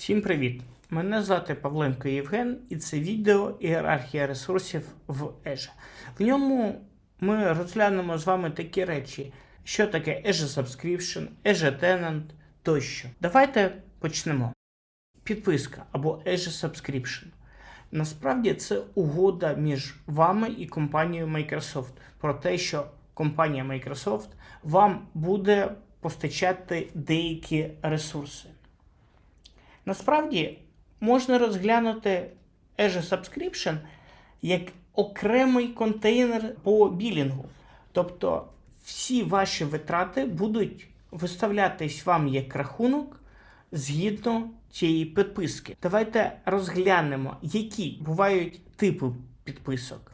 Всім привіт! Мене звати Павленко Євген, і це відео ієрархія ресурсів в Azure. В ньому ми розглянемо з вами такі речі, що таке Azure Subscription, Azure Tenant тощо. Давайте почнемо. Підписка або Azure Subscription. Насправді це угода між вами і компанією Microsoft про те, що компанія Microsoft вам буде постачати деякі ресурси. Насправді можна розглянути Azure Subscription як окремий контейнер по білінгу. Тобто всі ваші витрати будуть виставлятись вам як рахунок згідно цієї підписки. Давайте розглянемо, які бувають типи підписок.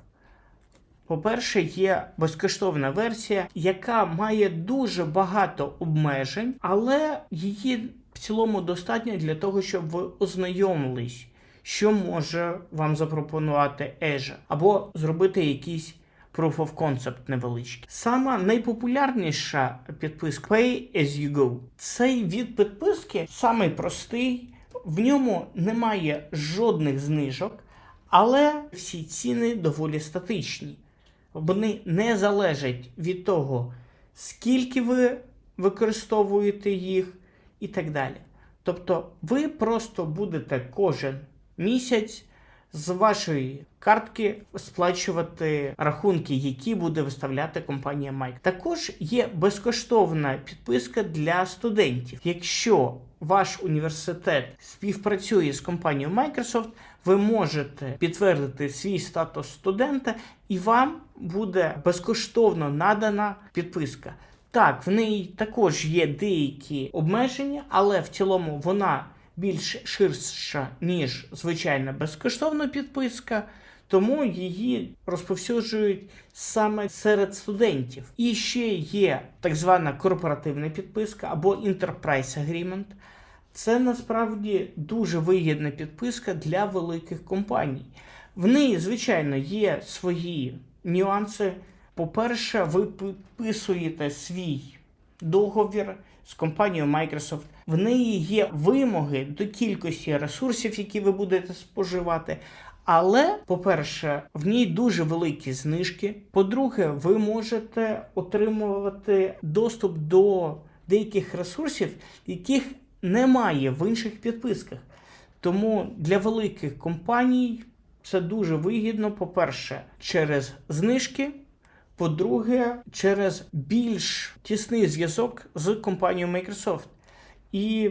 По-перше, є безкоштовна версія, яка має дуже багато обмежень, але її в цілому достатньо для того, щоб ви ознайомились, що може вам запропонувати Azure, або зробити якийсь proof of concept невеличкий. Сама найпопулярніша підписка Pay as you go. Цей від підписки самий простий, в ньому немає жодних знижок, але всі ціни доволі статичні. Вони не залежать від того, скільки ви використовуєте їх і так далі. Тобто ви просто будете кожен місяць з вашої картки сплачувати рахунки, які буде виставляти компанія Mike. Також є безкоштовна підписка для студентів. Якщо ваш університет співпрацює з компанією Microsoft, ви можете підтвердити свій статус студента, і вам буде безкоштовно надана підписка. Так, в неї також є деякі обмеження, але в цілому вона більш ширша, ніж звичайна безкоштовна підписка, тому її розповсюджують саме серед студентів. І ще є так звана корпоративна підписка або Enterprise Agreement. Це насправді дуже вигідна підписка для великих компаній. В неї, звичайно, є свої нюанси. По-перше, ви підписуєте свій договір з компанією Microsoft. В неї є вимоги до кількості ресурсів, які ви будете споживати. Але, по-перше, в ній дуже великі знижки. По-друге, ви можете отримувати доступ до деяких ресурсів, яких немає в інших підписках. Тому для великих компаній це дуже вигідно, по-перше, через знижки. По-друге, через більш тісний зв'язок з компанією Microsoft. І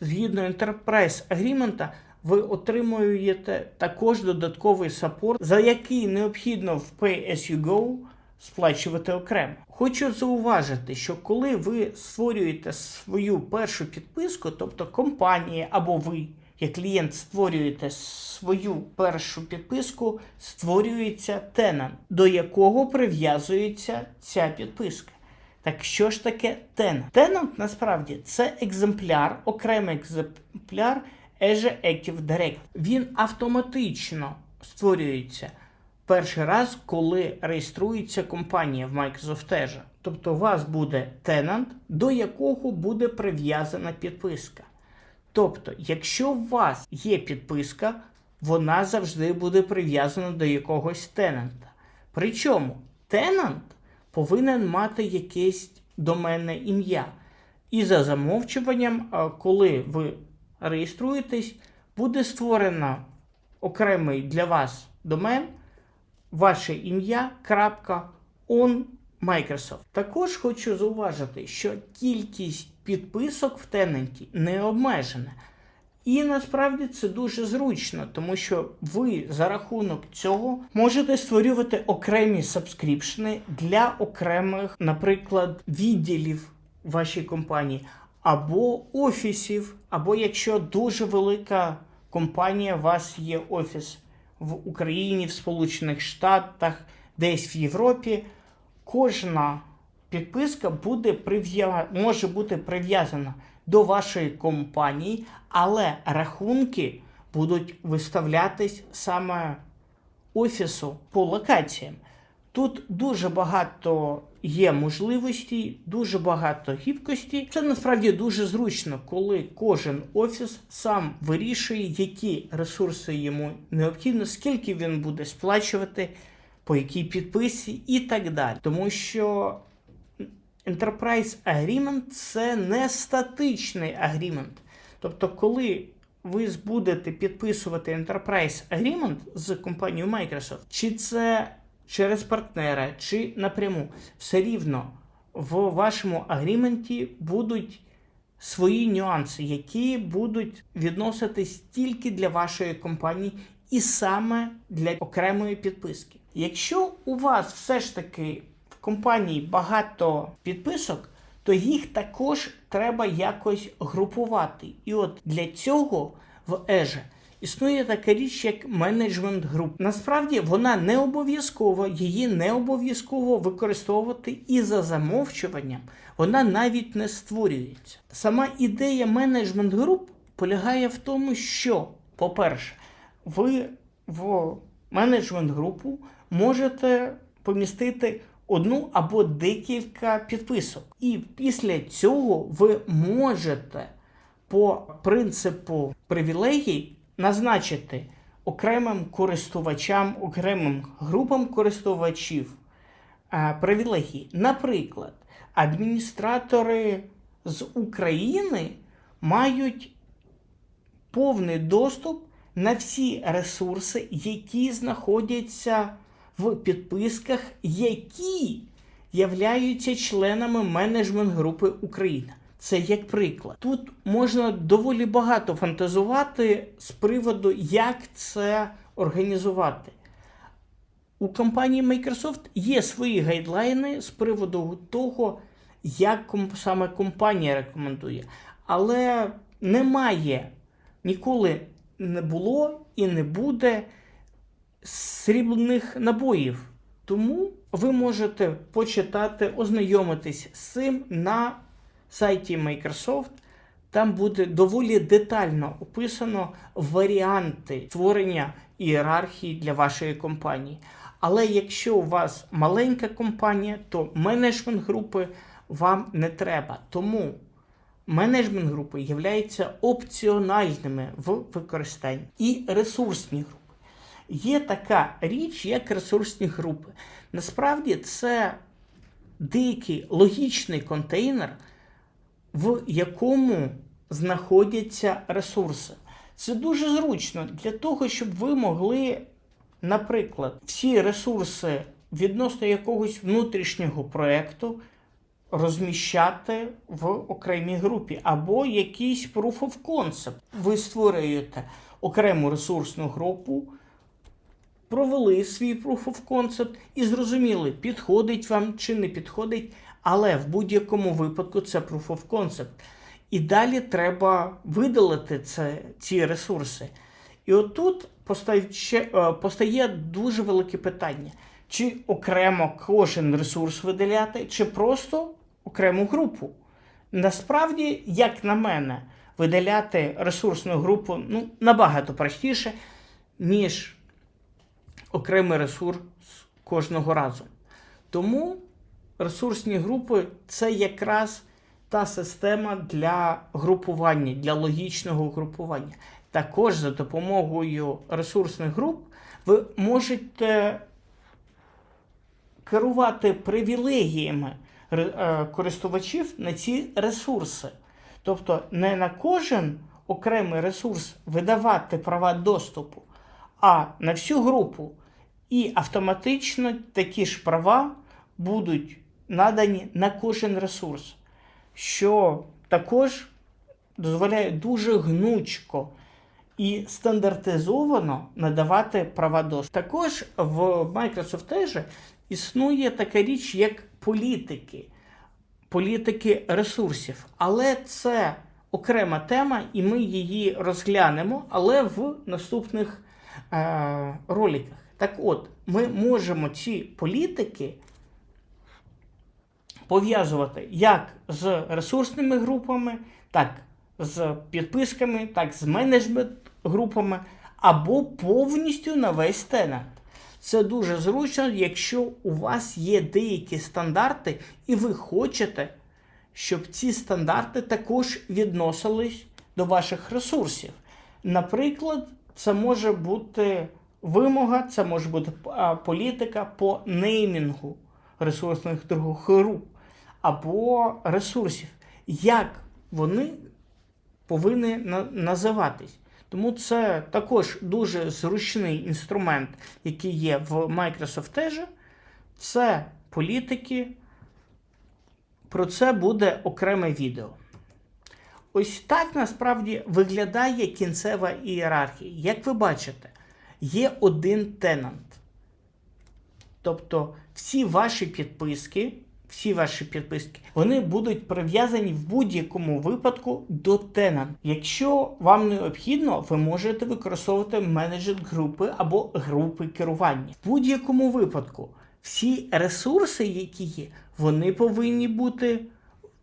згідно Enterprise Agreement, ви отримуєте також додатковий саппорт, за який необхідно в Pay as you go сплачувати окремо. Хочу зауважити, що коли ви створюєте свою першу підписку, тобто компанія або ви, як клієнт, створюєте свою першу підписку, створюється тенант, до якого прив'язується ця підписка. Так що ж таке тенант? Тенант насправді це екземпляр, окремий екземпляр Azure Active Direct. Він автоматично створюється перший раз, коли реєструється компанія в Microsoft Azure. Тобто у вас буде тенант, до якого буде прив'язана підписка. Тобто, якщо у вас є підписка, вона завжди буде прив'язана до якогось тенанта. Причому тенант повинен мати якесь доменне ім'я. І за замовчуванням, коли ви реєструєтесь, буде створено окремий для вас домен, ваше ім'я, on Microsoft. Також хочу зауважити, що кількість підписок в Тененті не обмежена. І насправді це дуже зручно, тому що ви за рахунок цього можете створювати окремі сабскріпшени для окремих, наприклад, відділів вашій компанії, або офісів, або якщо дуже велика компанія, у вас є офіс в Україні, в Сполучених Штатах, десь в Європі, кожна підписка буде прив'я... може бути прив'язана до вашої компанії, але рахунки будуть виставлятись саме офісу по локаціям. Тут дуже багато є можливостей, дуже багато гібкості. Це насправді дуже зручно, коли кожен офіс сам вирішує, які ресурси йому необхідно, скільки він буде сплачувати, по якій підписі і так далі. Тому що Enterprise Agreement це не статичний агрімент. Тобто, коли ви будете підписувати Enterprise Agreement з компанією Microsoft, чи це через партнера, чи напряму, все рівно в вашому агріменті будуть свої нюанси, які будуть відноситись тільки для вашої компанії і саме для окремої підписки. Якщо у вас все ж таки компанії багато підписок, то їх також треба якось групувати. І от для цього в Azure існує така річ, як менеджмент груп. Насправді вона не обов'язкова, її не обов'язково використовувати і за замовчуванням вона навіть не створюється. Сама ідея менеджмент груп полягає в тому, що, по-перше, ви в менеджмент групу можете помістити одну або декілька підписок. І після цього ви можете по принципу привілегій назначити окремим користувачам, окремим групам користувачів е, привілегії. Наприклад, адміністратори з України мають повний доступ на всі ресурси, які знаходяться в підписках, які являються членами менеджмент групи Україна. Це як приклад. Тут можна доволі багато фантазувати з приводу, як це організувати. У компанії Microsoft є свої гайдлайни з приводу того, як саме компанія рекомендує. Але немає, ніколи не було і не буде срібних набоїв. Тому ви можете почитати, ознайомитись з цим на сайті Microsoft. Там буде доволі детально описано варіанти створення ієрархії для вашої компанії. Але якщо у вас маленька компанія, то менеджмент групи вам не треба. Тому менеджмент групи являються опціональними в використанні і ресурсні групи. Є така річ, як ресурсні групи. Насправді це деякий логічний контейнер, в якому знаходяться ресурси. Це дуже зручно для того, щоб ви могли, наприклад, всі ресурси відносно якогось внутрішнього проєкту розміщати в окремій групі, або якийсь proof of concept. Ви створюєте окрему ресурсну групу, провели свій proof of concept і зрозуміли, підходить вам чи не підходить, але в будь-якому випадку це proof of concept. І далі треба видалити це, ці ресурси. І отут е, постає дуже велике питання: чи окремо кожен ресурс видаляти, чи просто окрему групу. Насправді, як на мене, видаляти ресурсну групу ну, набагато простіше, ніж окремий ресурс кожного разу. Тому ресурсні групи це якраз та система для групування, для логічного групування. Також за допомогою ресурсних груп ви можете керувати привілегіями е, користувачів на ці ресурси. Тобто не на кожен окремий ресурс видавати права доступу, а на всю групу. І автоматично такі ж права будуть надані на кожен ресурс, що також дозволяє дуже гнучко і стандартизовано надавати права доступу. Також в Microsoft Azure існує така річ, як політики, політики ресурсів. Але це окрема тема, і ми її розглянемо, але в наступних е, роликах. Так от, ми можемо ці політики пов'язувати як з ресурсними групами, так з підписками, так з менеджмент групами, або повністю на весь тенант. Це дуже зручно, якщо у вас є деякі стандарти, і ви хочете, щоб ці стандарти також відносились до ваших ресурсів. Наприклад, це може бути вимога, це може бути політика по неймінгу ресурсних других груп або ресурсів. Як вони повинні називатись? Тому це також дуже зручний інструмент, який є в Microsoft Edge. Це політики. Про це буде окреме відео. Ось так насправді виглядає кінцева ієрархія. Як ви бачите, є один тенант. Тобто всі ваші підписки, всі ваші підписки, вони будуть прив'язані в будь-якому випадку до тенант. Якщо вам необхідно, ви можете використовувати менеджер групи або групи керування. В будь-якому випадку всі ресурси, які є, вони повинні бути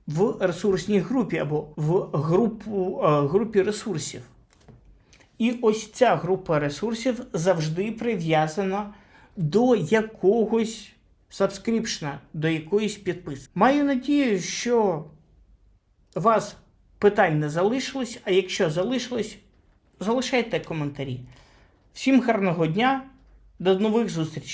в ресурсній групі або в групу, е, групі ресурсів. І ось ця група ресурсів завжди прив'язана до якогось сабскріпшна, до якоїсь підписки. Маю надію, що вас питань не залишилось, а якщо залишилось, залишайте коментарі. Всім гарного дня, до нових зустрічей!